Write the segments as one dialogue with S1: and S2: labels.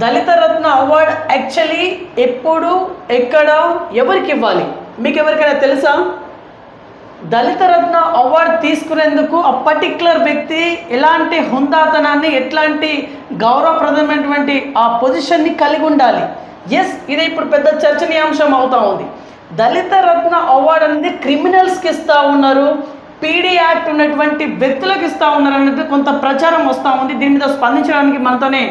S1: దళిత Ratna award actually ఎప్పుడు ఎక్కడ ఎవరికి ఇవ్వాలి? మీకు ఎవరికైనా తెలుసా? దళిత రత్న అవార్డు తీసుకునేందుకు ఆ పర్టిక్యులర్ వ్యక్తి ఎలాంటి హుందాతనాన్ని ఎట్లాంటి గౌరవప్రదమైనటువంటి ఆ పొజిషన్ని కలిగి ఉండాలి. ఎస్ ఇది ఇప్పుడు పెద్ద చర్చనీయాంశం అవుతా ఉంది. దళిత రత్న అవార్డు అనేది క్రిమినల్స్కి ఇస్తూ ఉన్నారు పీడీ యాక్ట్ ఉన్నటువంటి వ్యక్తులకు ఇస్తూ ఉన్నారు అనేది కొంత ప్రచారం వస్తూ ఉంది. దీని మీద స్పందించడానికి మనతోనే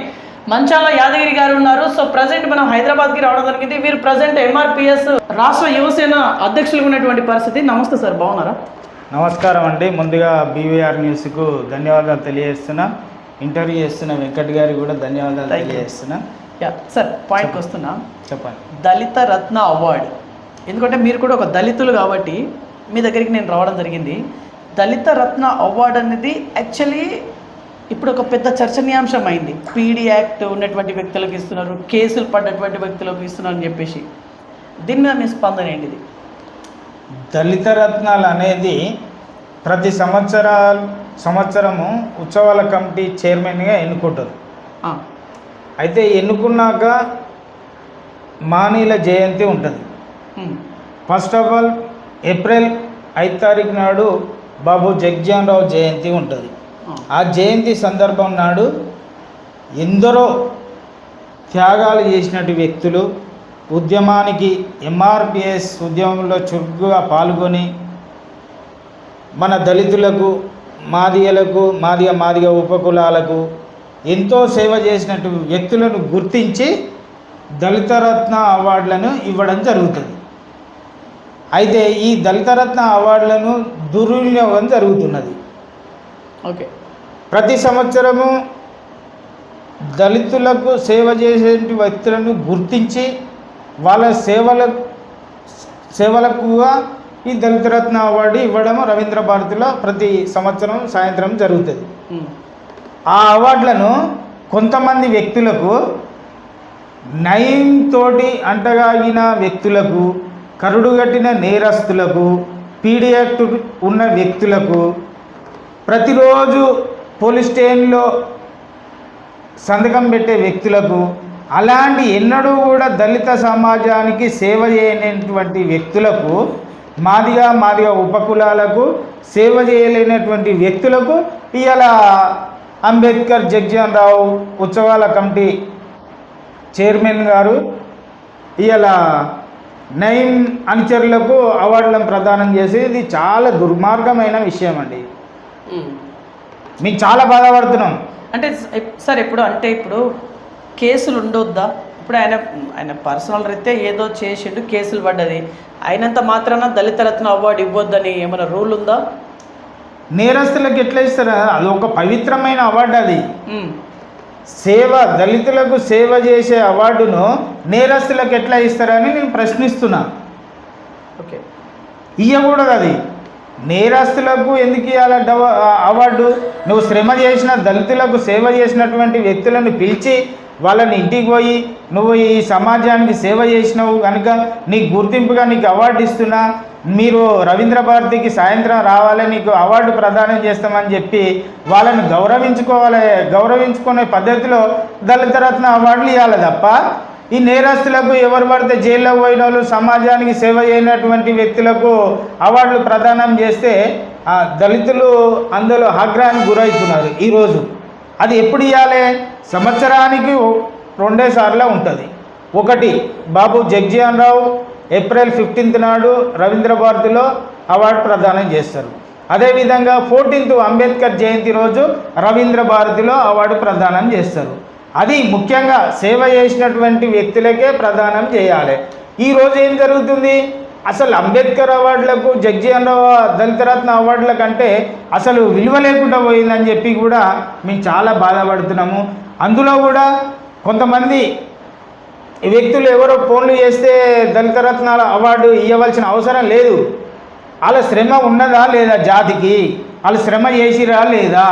S1: మంచాల యాదగిరి గారు ఉన్నారు. సో ప్రజెంట్ మనం హైదరాబాద్కి రావడం జరిగింది. వీరు ప్రజెంట్ ఎంఆర్పిఎస్ రాష్ట్ర యువసేన అధ్యక్షులుగా ఉన్నటువంటి పరిస్థితి. నమస్తే సార్ బాగున్నారా?
S2: నమస్కారం అండి. ముందుగా బీవీఆర్ న్యూస్కు ధన్యవాదాలు తెలియజేస్తున్నా. ఇంటర్వ్యూ చేస్తున్న వెంకట్ గారికి కూడా ధన్యవాదాలు. తెలియజేస్తున్నా.
S1: సార్ పాయింట్కి వస్తున్నా.
S2: చెప్పండి.
S1: దళిత రత్న అవార్డ్. ఎందుకంటే మీరు కూడా ఒక దళితులు కాబట్టి మీ దగ్గరికి నేను రావడం జరిగింది. దళిత రత్న అవార్డ్ అనేది యాక్చువల్లీ ఇప్పుడు ఒక పెద్ద చర్చనీయాంశం అయింది పీడీ యాక్ట్ ఉన్నటువంటి వ్యక్తులకు ఇస్తున్నారు కేసులు పడ్డటువంటి వ్యక్తులకు ఇస్తున్నారు అని చెప్పేసి. దీని మీద మీ స్పందన ఏంటిది?
S2: దళిత రత్నాలు అనేది ప్రతి సంవత్సరాలు సంవత్సరము ఉత్సవాల కమిటీ చైర్మన్గా ఎన్నుకుంటుంది. అయితే ఎన్నుకున్నాక మానీల జయంతి ఉంటుంది. ఫస్ట్ ఆఫ్ ఆల్ ఏప్రిల్ ఐదు తారీఖు నాడు బాబు జగ్జాన్ రావు జయంతి ఉంటుంది.
S1: ఆ,
S2: జయంతి సందర్భం నాడు ఎందరో త్యాగాలు చేసినట్టు వ్యక్తులు ఉద్యమానికి ఎంఆర్పిఎస్ ఉద్యమంలో చురుగ్గా పాల్గొని మన దళితులకు మాదిగలకు మాదిగ మాదిగ ఉపకులాలకు ఎంతో సేవ చేసినట్టు వ్యక్తులను గుర్తించి దళితరత్న అవార్డులను ఇవ్వడం జరుగుతుంది. అయితే ఈ దళితరత్న అవార్డులను దుర్వినియోగం జరుగుతున్నది.
S1: ఓకే.
S2: ప్రతి సంవత్సరము దళితులకు సేవ చేసే వ్యక్తులను గుర్తించి వాళ్ళ సేవల సేవలకుగా ఈ దళిత రత్న అవార్డు ఇవ్వడం రవీంద్ర భారతిలో ప్రతి సంవత్సరం సాయంత్రం జరుగుతుంది. ఆ అవార్డులను కొంతమంది వ్యక్తులకు నయం తోటి అంటగాగిన వ్యక్తులకు కరుడుగట్టిన నేరస్తులకు పీడియాక్ట్ ఉన్న వ్యక్తులకు ప్రతిరోజు పోలీస్ స్టేషన్లో సంతకం పెట్టే వ్యక్తులకు అలాంటి ఎన్నడూ కూడా దళిత సమాజానికి సేవ చేయనటువంటి వ్యక్తులకు మాదిగా మాదిగా ఉపకులాలకు సేవ చేయలేనటువంటి వ్యక్తులకు ఇవాళ అంబేద్కర్ జగ్జీవన్ రావు ఉత్సవాల కమిటీ చైర్మన్ గారు ఇవాళ నైన్ అనుచరులకు అవార్డులను ప్రదానం చేసి ఇది చాలా దుర్మార్గమైన విషయం అండి మేము చాలా బాధపడుతున్నాం.
S1: అంటే సార్ ఇప్పుడు అంటే ఇప్పుడు కేసులు ఉండొద్దా? ఇప్పుడు ఆయన ఆయన పర్సనల్ రీత్యా ఏదో చేసిండు కేసులు పడ్డది. అయినంత మాత్రాన దళిత రత్న అవార్డు ఇవ్వద్దని ఏమైనా రూల్ ఉందా?
S2: నేరస్తులకు ఎట్లా ఇస్తారా? అది ఒక పవిత్రమైన అవార్డు అది. సేవ దళితులకు సేవ చేసే అవార్డును నేరస్తులకు ఎట్లా ఇస్తారని నేను ప్రశ్నిస్తున్నా.
S1: ఓకే.
S2: ఇవ్వకూడదు అది. నేరస్తులకు ఎందుకు ఇవ్వాలి డవ అవార్డు? నువ్వు శ్రమ చేసిన దళితులకు సేవ చేసినటువంటి వ్యక్తులను పిలిచి వాళ్ళని ఇంటికి పోయి నువ్వు ఈ సమాజానికి సేవ చేసినావు కనుక నీకు గుర్తింపుగా నీకు అవార్డు ఇస్తున్నా. మీరు రవీంద్ర భారతికి సాయంత్రం రావాలి నీకు అవార్డు ప్రదానం చేస్తామని చెప్పి వాళ్ళని గౌరవించుకోవాలి గౌరవించుకునే పద్ధతిలో దళిత రత్న అవార్డులు ఇవ్వాలి తప్ప ఈ నేరస్తులకు ఎవరు పడితే జైల్లో పోయిన వాళ్ళు సమాజానికి సేవ చేయనటువంటి వ్యక్తులకు అవార్డులు ప్రదానం చేస్తే ఆ దళితులు అందులో ఆగ్రహానికి గురవుతున్నారు ఈరోజు. అది ఎప్పుడు ఇవ్వాలి సంవత్సరానికి రెండే సార్లు ఉంటుంది. ఒకటి బాబు జగ్జీవన్ రావు ఏప్రిల్ ఫిఫ్టీన్త్ నాడు రవీంద్ర భారతిలో అవార్డు ప్రదానం చేస్తారు. అదేవిధంగా ఫోర్టీన్త్ అంబేద్కర్ జయంతి రోజు రవీంద్ర భారతిలో అవార్డు ప్రదానం చేస్తారు. అది ముఖ్యంగా సేవ చేసినటువంటి వ్యక్తులకే ప్రదానం చేయాలి. ఈ ఏం జరుగుతుంది? అసలు అంబేద్కర్ అవార్డులకు జగ్జీవన్ రావు దళితరత్న అవార్డుల కంటే అసలు విలువ లేకుండా పోయిందని చెప్పి కూడా మేము చాలా బాధపడుతున్నాము. అందులో కూడా కొంతమంది వ్యక్తులు ఎవరో ఫోన్లు చేస్తే దళితరత్నాల అవార్డు ఇవ్వవలసిన అవసరం లేదు. వాళ్ళ శ్రమ ఉన్నదా లేదా జాతికి? వాళ్ళు శ్రమ చేసిరా లేదా?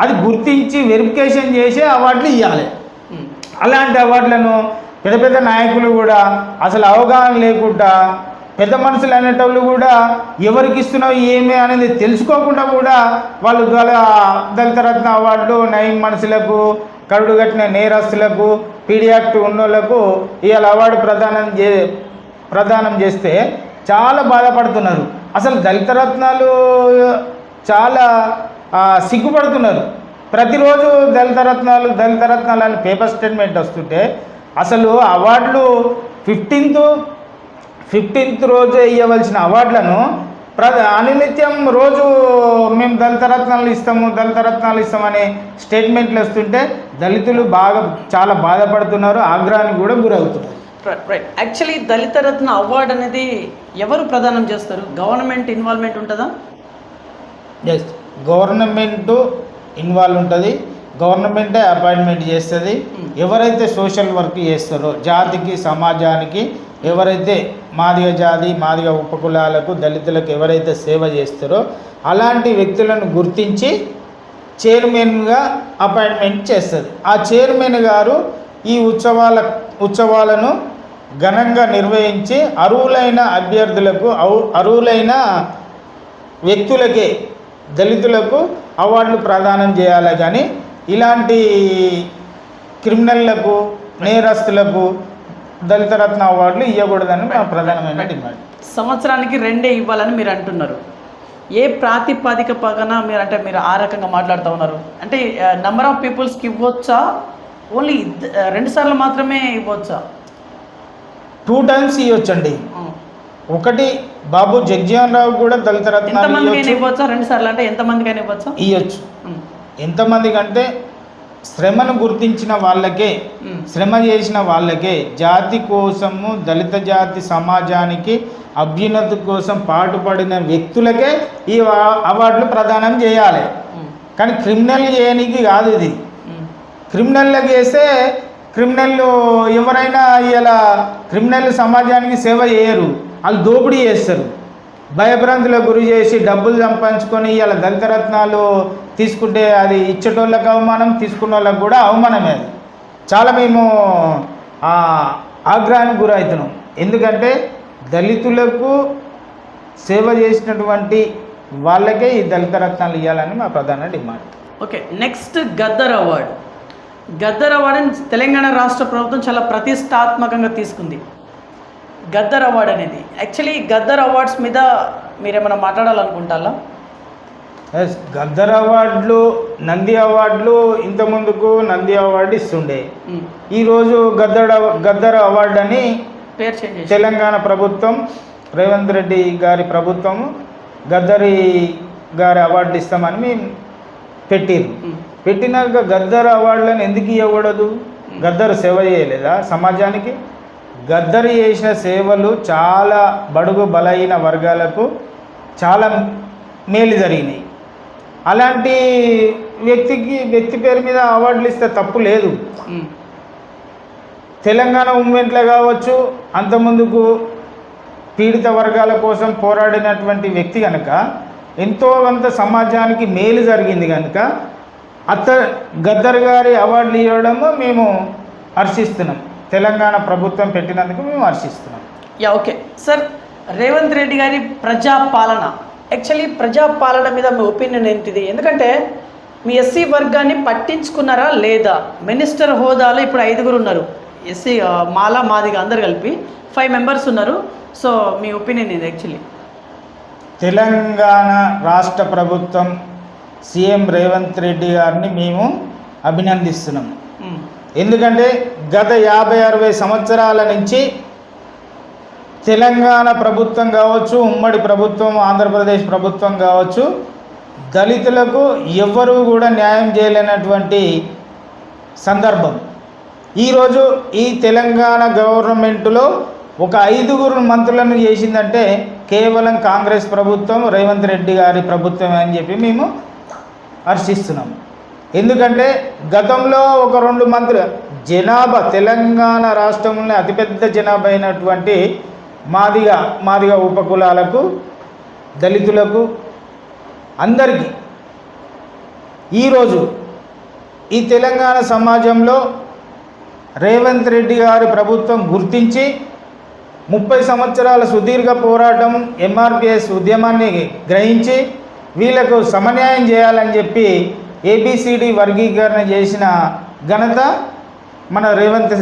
S2: అది గుర్తించి వెరిఫికేషన్ చేసి అవార్డులు ఇవ్వాలి అలాంటి అవార్డులను పెద్ద పెద్ద నాయకులు కూడా అసలు అవగాహన లేకుండా పెద్ద మనుషులు అనేటోళ్ళు కూడా ఎవరికి ఇస్తున్నావు ఏమి అనేది తెలుసుకోకుండా కూడా వాళ్ళు దళితరత్న దళిత అవార్డులు నయం మనుషులకు కరుడు కట్టిన నేరస్తులకు పీడియాక్ట్ ఉన్నోళ్ళకు ఇవాళ అవార్డు ప్రదానం చే ప్రదానం చేస్తే చాలా బాధపడుతున్నారు. అసలు దళిత రత్నాలు చాలా సిగ్గుపడుతున్నారు. ప్రతిరోజు దళిత రత్నాలు దళిత రత్నాలు అని పేపర్ స్టేట్మెంట్ వస్తుంటే అసలు అవార్డులు ఫిఫ్టీన్త్ ఫిఫ్టీన్త్ రోజు ఇవ్వవలసిన అవార్డులను ప్ర అనునిత్యం రోజు మేము దళిత రత్నాలు ఇస్తాము దళిత రత్నాలు ఇస్తామనే స్టేట్మెంట్లు వస్తుంటే దళితులు బాగా చాలా బాధపడుతున్నారు ఆగ్రహానికి కూడా గురవుతున్నారు.
S1: Right actually Dalit Ratna award అనేది ఎవరు ప్రదానం చేస్తారు? గవర్నమెంట్ ఇన్వాల్వ్మెంట్ ఉంటుందా?
S2: ఎస్ గవర్నమెంట్ ఇన్వాల్వ్ ఉంటుంది. గవర్నమెంటే అపాయింట్మెంట్ చేస్తుంది.
S1: Hmm.
S2: ఎవరైతే సోషల్ వర్క్ చేస్తారో జాతికి సమాజానికి ఎవరైతే మాదిగ జాతి మాదిగ ఉపకులాలకు దళితులకు ఎవరైతే సేవ చేస్తారో అలాంటి వ్యక్తులను గుర్తించి చైర్మన్గా అపాయింట్మెంట్ చేస్తుంది. ఆ చైర్మన్ గారు ఈ ఉత్సవాల ఉత్సవాలను ఘనంగా నిర్వహించి అర్హులైన అభ్యర్థులకు అవు- అర్హులైన వ్యక్తులకే దళితులకు అవార్డులు ప్రదానం చేయాలి కానీ ఇలాంటి క్రిమినల్లకు నేరస్తులకు దళిత రత్న అవార్డులు ఇవ్వకూడదని మా ప్రధానమైన డిమాండ్.
S1: సంవత్సరానికి రెండే ఇవ్వాలని మీరు అంటున్నారు. ఏ ప్రాతిపాదిక పగన మీరు అంటే మీరు ఆ రకంగా మాట్లాడుతూ ఉన్నారు? అంటే నెంబర్ ఆఫ్ పీపుల్స్కి ఇవ్వచ్చా? ఓన్లీ రెండు సార్లు మాత్రమే ఇవ్వచ్చా?
S2: Two times ఇవ్వచ్చండి. ఒకటి బాబు జగ్జీవన్ రావు కూడా దళిత రత్నాలు ఇవ్వచ్చా.
S1: రెండు సార్లు అంటే ఎంతమందికైనా ఇవ్వచ్చా?
S2: ఎంతమంది కంటే శ్రమను గుర్తించిన వాళ్ళకే శ్రమ చేసిన వాళ్ళకే జాతి కోసము దళిత జాతి సమాజానికి అభ్యున్నతి కోసం పాటుపడిన వ్యక్తులకే ఈ అవా- అవార్డులు ప్రదానం చేయాలి. కానీ క్రిమినల్ చేయనికి కాదు ఇది.
S1: ఉమ్,
S2: క్రిమినల్లకు చేస్తే క్రిమినల్ ఎవరైనా ఇలా క్రిమినల్ సమాజానికి సేవ చేయరు. వాళ్ళు దోపిడీ చేస్తారు. భయభ్రాంతులకు గురి చేసి డబ్బులు సంపాదించుకొని ఇలా దళిత రత్నాలు తీసుకుంటే అది ఇచ్చేటోళ్ళకి అవమానం తీసుకున్న వాళ్ళకి కూడా అవమానమే అది. చాలా మేము ఆగ్రహానికి గురవుతున్నాం. ఎందుకంటే దళితులకు సేవ చేసినటువంటి వాళ్ళకే ఈ దళిత రత్నాలు ఇవ్వాలని మా ప్రధాన demand.
S1: Okay next Gaddar award. Gaddar అవార్డుని తెలంగాణ రాష్ట్ర ప్రభుత్వం చాలా ప్రతిష్టాత్మకంగా తీసుకుంది. గద్దర్ అవార్డు అనేది. యాక్చువల్లీ గద్దర్ అవార్డ్స్ మీద మీరేమైనా మాట్లాడాలనుకుంటారా?
S2: ఎస్ గద్దర్ అవార్డులు నంది అవార్డులు ఇంతకుముందుకు నంది అవార్డు ఇస్తుండే.
S1: ఉమ్,
S2: ఈరోజు గద్దర్ గద్దర్ అవార్డు అని
S1: పేరు చేంజ్ చేసి
S2: తెలంగాణ ప్రభుత్వం రేవంత్ రెడ్డి గారి ప్రభుత్వం గద్దరి గారి అవార్డు ఇస్తామని మేము పెట్టిరు
S1: ఉమ్,
S2: పెట్టినాక గద్దర్ అవార్డులను ఎందుకు ఇవ్వకూడదు? గద్దరు సేవ చేయలేదా సమాజానికి? గద్దరు చేసిన సేవలు చాలా బడుగు బలహీన వర్గాలకు చాలా మేలు జరిగినాయి. అలాంటి వ్యక్తికి వ్యక్తి పేరు మీద అవార్డులు ఇస్తే తప్పు లేదు. తెలంగాణ మూమెంట్లో కావచ్చు అంతకుముందుకు పీడిత వర్గాల కోసం పోరాడినటువంటి వ్యక్తి కనుక ఎంతో కొంత సమాజానికి మేలు జరిగింది కనుక అత్త గద్దర్ గారి అవార్డులు ఇవ్వడము మేము హర్షిస్తున్నాం. తెలంగాణ ప్రభుత్వం పెట్టినందుకు మేము హర్షిస్తున్నాం.
S1: Yeah okay. Sir Revanth Reddy గారి ప్రజాపాలన. యాక్చువల్లీ ప్రజాపాలన మీద మీ ఒపీనియన్ ఏంటిది? ఎందుకంటే మీ ఎస్సీ వర్గాన్ని పట్టించుకున్నారా లేదా? మినిస్టర్ హోదాలో ఇప్పుడు ఐదుగురు ఉన్నారు. ఎస్సీ మాలా మాదిగా అందరు కలిపి ఫైవ్ మెంబర్స్ ఉన్నారు. సో మీ ఒపీనియన్ ఇది యాక్చువల్లీ?
S2: తెలంగాణ రాష్ట్ర ప్రభుత్వం సీఎం రేవంత్ రెడ్డి గారిని మేము అభినందిస్తున్నాం. ఎందుకంటే గత యాభై అరవై సంవత్సరాల నుంచి తెలంగాణ ప్రభుత్వం కావచ్చు ఉమ్మడి ప్రభుత్వం ఆంధ్రప్రదేశ్ ప్రభుత్వం కావచ్చు దళితులకు ఎవ్వరూ కూడా న్యాయం చేయలేనటువంటి సందర్భం. ఈరోజు ఈ తెలంగాణ గవర్నమెంట్లో ఒక ఐదుగురు మంత్రులను చేసిందంటే కేవలం కాంగ్రెస్ ప్రభుత్వం రేవంత్ రెడ్డి గారి ప్రభుత్వం అని చెప్పి మేము హర్షిస్తున్నాం. ఎందుకంటే గతంలో ఒక రెండు మంత్రులు జనాభా తెలంగాణ రాష్ట్రంలోనే అతిపెద్ద జనాభా అయినటువంటి మాదిగ మాదిగ ఉపకులాలకు దళితులకు అందరికీ ఈరోజు ఈ తెలంగాణ సమాజంలో రేవంత్ రెడ్డి గారి ప్రభుత్వం గుర్తించి ముప్పై సంవత్సరాల సుదీర్ఘ పోరాటం ఎంఆర్పిఎస్ ఉద్యమాన్ని గ్రహించి వీళ్ళకు సమన్యాయం చేయాలని చెప్పి ఏబిసిడి వర్గీకరణ చేసిన ఘనత మన రేవంత్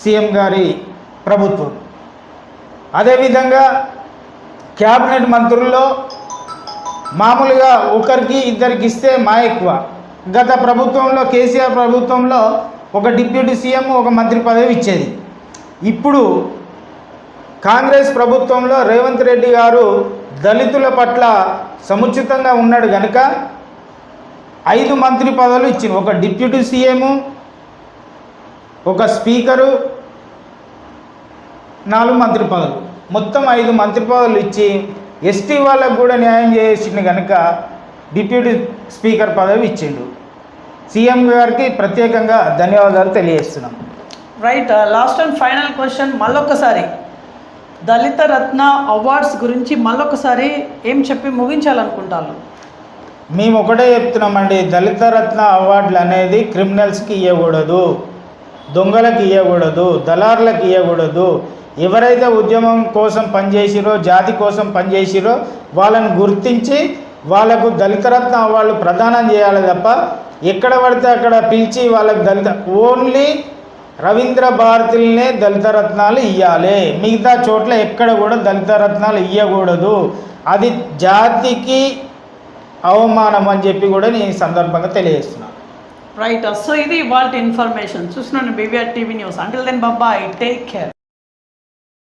S2: సీఎం గారి ప్రభుత్వం. అదేవిధంగా క్యాబినెట్ మంత్రుల్లో మామూలుగా ఒకరికి ఇద్దరికి ఇస్తే మా ఎక్కువ. గత ప్రభుత్వంలో కేసీఆర్ ప్రభుత్వంలో ఒక డిప్యూటీ సీఎం ఒక మంత్రి పదవి ఇచ్చేది. ఇప్పుడు కాంగ్రెస్ ప్రభుత్వంలో రేవంత్ రెడ్డి గారు దళితుల పట్ల సముచితంగా ఉన్నాడు కనుక ఐదు మంత్రి పదవులు ఇచ్చింది ఒక డిప్యూటీ సీఎము ఒక స్పీకరు నాలుగు మంత్రి పదవులు. మొత్తం ఐదు మంత్రి పదవులు ఇచ్చి ఎస్టీ వాళ్ళకు కూడా న్యాయం చేసిండు కనుక డిప్యూటీ స్పీకర్ పదవి ఇచ్చిండు. సీఎం గారికి ప్రత్యేకంగా ధన్యవాదాలు తెలియజేస్తున్నాం.
S1: Right last and final question మళ్ళొక్కసారి. దళిత రత్న అవార్డ్స్ గురించి మళ్ళొకసారి ఏం చెప్పి ముగించాలనుకుంటాను
S2: మేము ఒకటే చెప్తున్నామండి దళిత రత్న అవార్డులు అనేది క్రిమినల్స్కి ఇవ్వకూడదు దొంగలకు ఇవ్వకూడదు దళారులకు ఇవ్వకూడదు ఎవరైతే ఉద్యమం కోసం పనిచేసిరో జాతి కోసం పనిచేసిరో వాళ్ళని గుర్తించి వాళ్ళకు దళిత రత్న అవార్డులు ప్రదానం చేయాలి తప్ప ఎక్కడ పడితే అక్కడ పిలిచి వాళ్ళకి దళిత ఓన్లీ రవీంద్ర భారతులనే దళిత రత్నాలు ఇవ్వాలి మిగతా చోట్ల ఎక్కడ కూడా దళిత రత్నాలు ఇవ్వకూడదు అది జాతికి అవమానం అని చెప్పి కూడా నేను ఈ సందర్భంగా తెలియజేస్తున్నాను
S1: రైట్ సో ఇది వాళ్ళ ఇన్ఫర్మేషన్. చూస్తున్నాను BVR TV news until then I take care